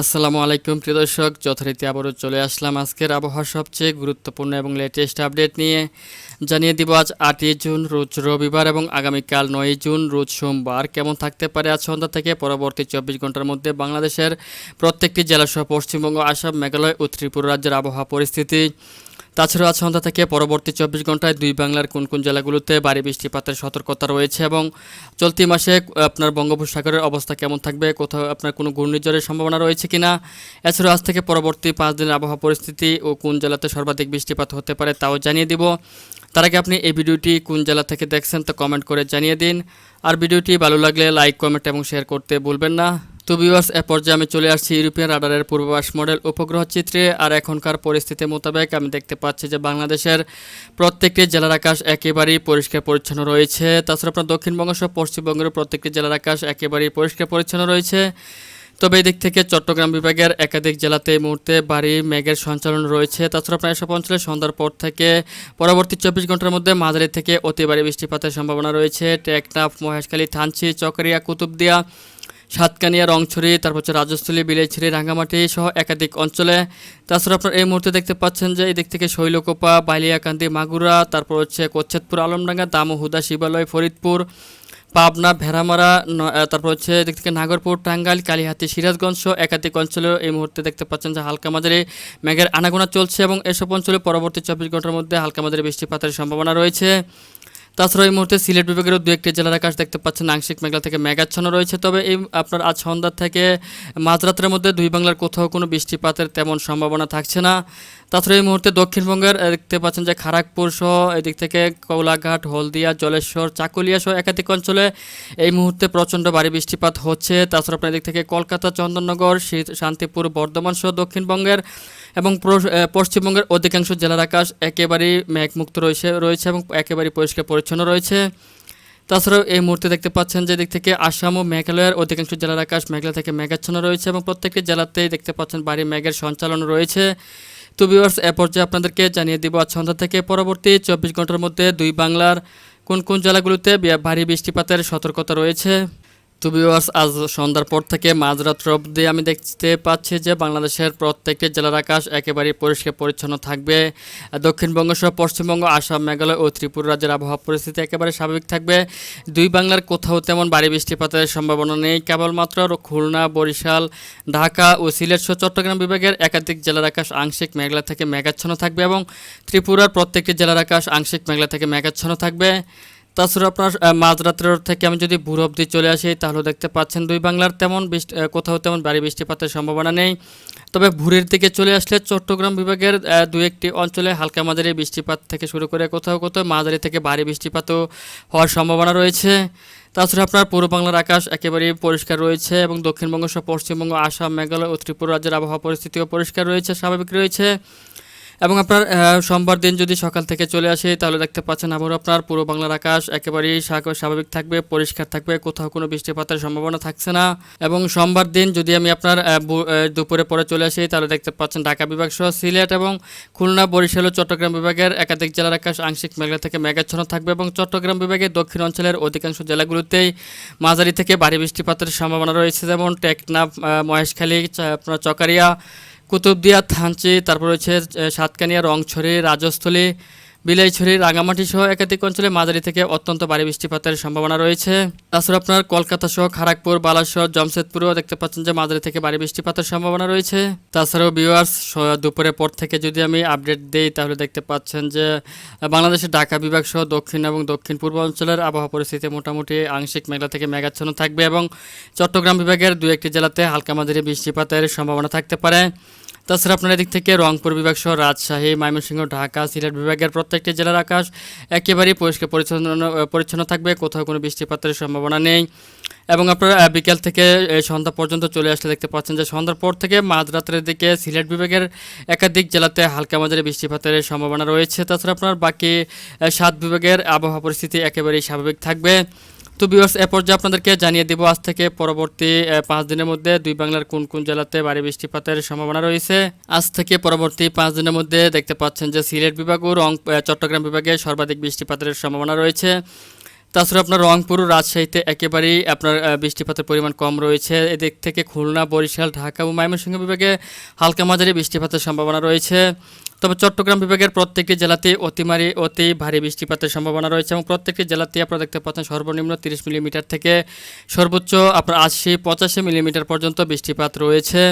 আসসালামু আলাইকুম, প্রিয় দর্শক। যথারীতি আবারও চলে আসলাম আজকের আবহাওয়া সবচেয়ে গুরুত্বপূর্ণ এবং লেটেস্ট আপডেট নিয়ে। জানিয়ে দিব আজ আটই জুন, রোজ রবিবার এবং আগামীকাল নয়ই জুন, রোজ সোমবার। কেমন থাকতে পারে আজ সন্ধ্যা থেকে? পরবর্তী চব্বিশ ঘণ্টার মধ্যে বাংলাদেশের প্রত্যেকটি জেলাসহ পশ্চিমবঙ্গ, আসাম, মেঘালয় ও ত্রিপুরা রাজ্যের আবহাওয়া পরিস্থিতি। তাছাড়াও আজ সন্ধ্যা থেকে পরবর্তী চব্বিশ ঘন্টায় দুই বাংলার কোন কোন জেলাগুলোতে ভারী বৃষ্টিপাতের সতর্কতা রয়েছে এবং চলতি মাসে আপনার বঙ্গোপসাগরের অবস্থা কেমন থাকবে? কোথাও আপনার কোনো ঘূর্ণিঝড়ের সম্ভাবনা রয়েছে কিনা? এছাড়াও আজ থেকে পরবর্তী পাঁচ দিনের আবহাওয়া পরিস্থিতি ও কোন জেলাতে সর্বাধিক বৃষ্টিপাত হতে পারে তাও জানিয়ে দিব। তার আগে আপনি এই ভিডিওটি কোন জেলা থেকে দেখছেন তা কমেন্ট করে জানিয়ে দিন। আর ভিডিওটি ভালো লাগলে লাইক, কমেন্ট এবং শেয়ার করতে ভুলবেন না। তো ভিউয়ার্স এ পর্যায়ে আমি চলে আসছি ইউরোপিয়ান রাডারের পূর্বাভাস মডেল উপগ্রহ চিত্রে আর এখনকার পরিস্থিতি মোতাবেক আমি দেখতে পাচ্ছি যে বাংলাদেশের প্রত্যেকটি জেলার আকাশ একেবারেই পরিষ্কার পরিচ্ছন্ন রয়েছে। তাছাড়া আপনার দক্ষিণবঙ্গ সহ পশ্চিমবঙ্গের প্রত্যেকটি জেলার আকাশ একেবারেই পরিষ্কার পরিচ্ছন্ন রয়েছে। তবে এই দিক থেকে চট্টগ্রাম বিভাগের একাধিক জেলাতে এই মুহূর্তে ভারী মেঘের সঞ্চালন রয়েছে। তাছাড়া প্রায় সব অঞ্চলে সন্ধ্যার পর থেকে পরবর্তী চব্বিশ ঘণ্টার মধ্যে মাঝারি থেকে অতি বৃষ্টিপাতের সম্ভাবনা রয়েছে। টেকনাফ, মহেশখালী, থানচি, চকরিয়া, কুতুবদিয়া সাতকানিয়া, রংছড়ি, তারপর হচ্ছে রাজস্থলী বিলাইছড়ি রাঙ্গামাটি সহ একাধিক অঞ্চলে। তাছাড়া আপনার এই মুহূর্তে দেখতে পাচ্ছেন যে এই দিক থেকে শৈলকোপা, বালিয়াকান্দি, মাগুরা, তারপর হচ্ছে কোচ্ছেদপুর আলমডাঙ্গা দামোহুদা শিবালয়, ফরিদপুর, পাবনা, ভেড়ামারা তারপর হচ্ছে এদিক থেকে নাগরপুর, টাঙ্গাইল, কালীহাতি, সিরাজগঞ্জ সহ একাধিক অঞ্চলেও এই মুহূর্তে দেখতে পাচ্ছেন যে হালকা মাঝারি মেঘের আনাগোনা চলছে এবং এসব অঞ্চলে পরবর্তী চব্বিশ ঘণ্টার মধ্যে হালকা মাঝারি বৃষ্টিপাতের সম্ভাবনা রয়েছে। তাছাড়া এই মুহূর্তে সিলেট বিভাগেরও দু একটি জেলার আকাশ দেখতে পাচ্ছেন। আংশিক মেঘলা থেকে মেঘাচ্ছন্ন রয়েছে। তবে এই আপনার আজ সন্ধ্যা থেকে মাঝরাতের মধ্যে দুই বাংলার কোথাও কোনো বৃষ্টিপাতের তেমন সম্ভাবনা থাকছে না। তাছাড়া এই মুহূর্তে দক্ষিণবঙ্গের দেখতে পাচ্ছেন যে খড়গপুর সহ এদিক থেকে কৌলাঘাট, হলদিয়া, জলেশ্বর, চাকুলিয়া সহ একাধিক অঞ্চলে এই মুহূর্তে প্রচণ্ড ভারী বৃষ্টিপাত হচ্ছে। তাছাড়া আপনার এদিক থেকে কলকাতা, চন্দননগর শান্তিপুর, বর্ধমান সহ দক্ষিণবঙ্গের এবং পশ্চিমবঙ্গের অধিকাংশ জেলার আকাশ একেবারেই মেঘমুক্ত রয়েছে রয়েছে এবং একেবারেই পরিষ্কার পরিচ্ছন্ন রয়েছে। তাছাড়াও এই মুহূর্তে দেখতে পাচ্ছেন যে দিক থেকে আসাম ও মেঘালয়ের অধিকাংশ জেলার আকাশ মেঘলা থেকে মেঘাচ্ছন্ন রয়েছে এবং প্রত্যেকটি জেলাতেই দেখতে পাচ্ছেন ভারী মেঘের সঞ্চালন রয়েছে। তো ভিউয়ার্স এ পর্যায়ে আপনাদেরকে জানিয়ে দেব আজ সন্ধ্যা থেকে পরবর্তী চব্বিশ ঘণ্টার মধ্যে দুই বাংলার কোন কোন জেলাগুলোতে ভারী বৃষ্টিপাতের সতর্কতা রয়েছে। তো ভিউয়ার্স আজ সন্ধ্যার পর থেকে মাঝরাত অবধি আমি দেখতে পাচ্ছি যে বাংলাদেশের প্রত্যেকটি জেলার আকাশ একেবারেই পরিষ্কার পরিচ্ছন্ন থাকবে। দক্ষিণবঙ্গ সহ পশ্চিমবঙ্গ, আসাম, মেঘালয় ও ত্রিপুরা রাজ্যের আবহাওয়া পরিস্থিতি একেবারে স্বাভাবিক থাকবে। দুই বাংলার কোথাও তেমন ভারী বৃষ্টিপাতের সম্ভাবনা নেই। কেবলমাত্র খুলনা, বরিশাল, ঢাকা ও সিলেট সহ চট্টগ্রাম বিভাগের একাধিক জেলার আকাশ আংশিক মেঘলা থেকে মেঘাচ্ছন্ন থাকবে এবং ত্রিপুরার প্রত্যেকটি জেলার আকাশ আংশিক মেঘলা থেকে মেঘাচ্ছন্ন থাকবে। তাছাড়া আপনার মাঝরাত্রের থেকে আমি যদি ভোর অবধি চলে আসি, তাহলে দেখতে পাচ্ছেন দুই বাংলার তেমন বৃষ্টি কোথাও তেমন ভারী বৃষ্টিপাতের সম্ভাবনা নেই। তবে ভোরের দিকে চলে আসলে চট্টগ্রাম বিভাগের দু একটি অঞ্চলে হালকা মাঝারি বৃষ্টিপাত থেকে শুরু করে কোথাও কোথাও মাঝারি থেকে ভারী বৃষ্টিপাতও হওয়ার সম্ভাবনা রয়েছে। তাছাড়া আপনার পূর্ব বাংলার আকাশ একেবারেই পরিষ্কার রয়েছে এবং দক্ষিণবঙ্গ সহ পশ্চিমবঙ্গ, আসাম, মেঘালয় ও ত্রিপুরা রাজ্যের আবহাওয়া পরিস্থিতিও পরিষ্কার রয়েছে, স্বাভাবিক রয়েছে। এবং আপনার সোমবার দিন যদি সকাল থেকে চলে আসে, তাহলে দেখতে পাচ্ছেন আবার আপনার পূর্ব বাংলার আকাশ একেবারেই স্বাভাবিক থাকবে, পরিষ্কার থাকবে, কোথাও কোনো বৃষ্টিপাতের সম্ভাবনা থাকছে না। এবং সোমবার দিন যদি আমি আপনার দুপুরে পরে চলে আসি, তাহলে দেখতে পাচ্ছেন ঢাকা বিভাগ সহ সিলেট এবং খুলনা, বরিশাল ও চট্টগ্রাম বিভাগের একাধিক জেলার আকাশ আংশিক মেঘলা থেকে মেঘাচ্ছন্ন থাকবে এবং চট্টগ্রাম বিভাগের দক্ষিণ অঞ্চলের অধিকাংশ জেলাগুলোতেই মাঝারি থেকে ভারী বৃষ্টিপাতের সম্ভাবনা রয়েছে, যেমন টেকনাফ মহেশখালী আপনার চকারিয়া কুতুবদিয়া থানচি তারপর রয়েছে সাতকানিয়া রংছড়ি রাজস্থলী বিলাইছড়ি রাঙামাটি সহ একাধিক অঞ্চলে মাঝারি থেকে অত্যন্ত ভারী বৃষ্টিপাতের সম্ভাবনা রয়েছে। তাছাড়া আপনার কলকাতা সহ খড়গপুর বালাসর জমশেদপুরেও দেখতে পাচ্ছেন যে মাঝারি থেকে ভারী বৃষ্টিপাতের সম্ভাবনা রয়েছে। তাছাড়াও ভিউয়ার্স দুপুরের পর থেকে যদি আমি আপডেট দিই, তাহলে দেখতে পাচ্ছেন যে, বাংলাদেশের ঢাকা বিভাগ সহ দক্ষিণ এবং দক্ষিণ পূর্ব অঞ্চলের আবহাওয়া পরিস্থিতি মোটামুটি আংশিক মেঘলা থেকে মেঘাচ্ছন্ন থাকবে এবং চট্টগ্রাম বিভাগের দু একটি জেলাতে হালকা মাঝারি বৃষ্টিপাতের সম্ভাবনা থাকতে পারে। তাছাড়া আপনার এদিক থেকে রংপুর বিভাগ সহ রাজশাহী, ময়মনসিংহ, ঢাকা, সিলেট বিভাগের প্রত্যেকটি জেলার আকাশ একেবারেই পরিষ্কার পরিচ্ছন্ন পরিচ্ছন্ন থাকবে, কোথাও কোনো বৃষ্টিপাতের সম্ভাবনা নেই। এবং আপনারা বিকেল থেকে সন্ধ্যা পর্যন্ত চলে আসলে দেখতে পাচ্ছেন যে সন্ধ্যার পর থেকে মাঝরাতের দিকে সিলেট বিভাগের একাধিক জেলাতে হালকা মাঝারি বৃষ্টিপাতের সম্ভাবনা রয়েছে। তাছাড়া আপনার বাকি সাত বিভাগের আবহাওয়া পরিস্থিতি একেবারেই স্বাভাবিক থাকবে। তো বিভার্স এ পর্যায়ে আপনাদেরকে জানিয়ে দেব, আজ থেকে পরবর্তী পাঁচ দিনের মধ্যে দুই বাংলার কোন কোন জেলাতে ভারী বৃষ্টিপাতের সম্ভাবনা রয়েছে। আজ থেকে পরবর্তী পাঁচ দিনের মধ্যে দেখতে পাচ্ছেন যে সিলেট বিভাগ ও রং চট্টগ্রাম বিভাগে সর্বাধিক বৃষ্টিপাতের সম্ভাবনা রয়েছে। তাছাড়া আপনার রংপুর রাজশাহীতে একেবারেই আপনার বৃষ্টিপাতের পরিমাণ কম রয়েছে। এদিক থেকে খুলনা, বরিশাল, ঢাকা ও ময়মনসিংহ বিভাগে হালকা মাঝারি বৃষ্টিপাতের সম্ভাবনা রয়েছে। তবে চট্টগ্রাম বিভাগের প্রত্যেকটি জেলাতে অতিমারি, অতি ভারী বৃষ্টিপাতের সম্ভাবনা রয়েছে এবং প্রত্যেকটি জেলাতে আপনারা দেখতে পাচ্ছেন সর্বনিম্ন তিরিশ মিলিমিটার থেকে সর্বোচ্চ আপনার আশি পঁচাশি মিলিমিটার পর্যন্ত বৃষ্টিপাত রয়েছে।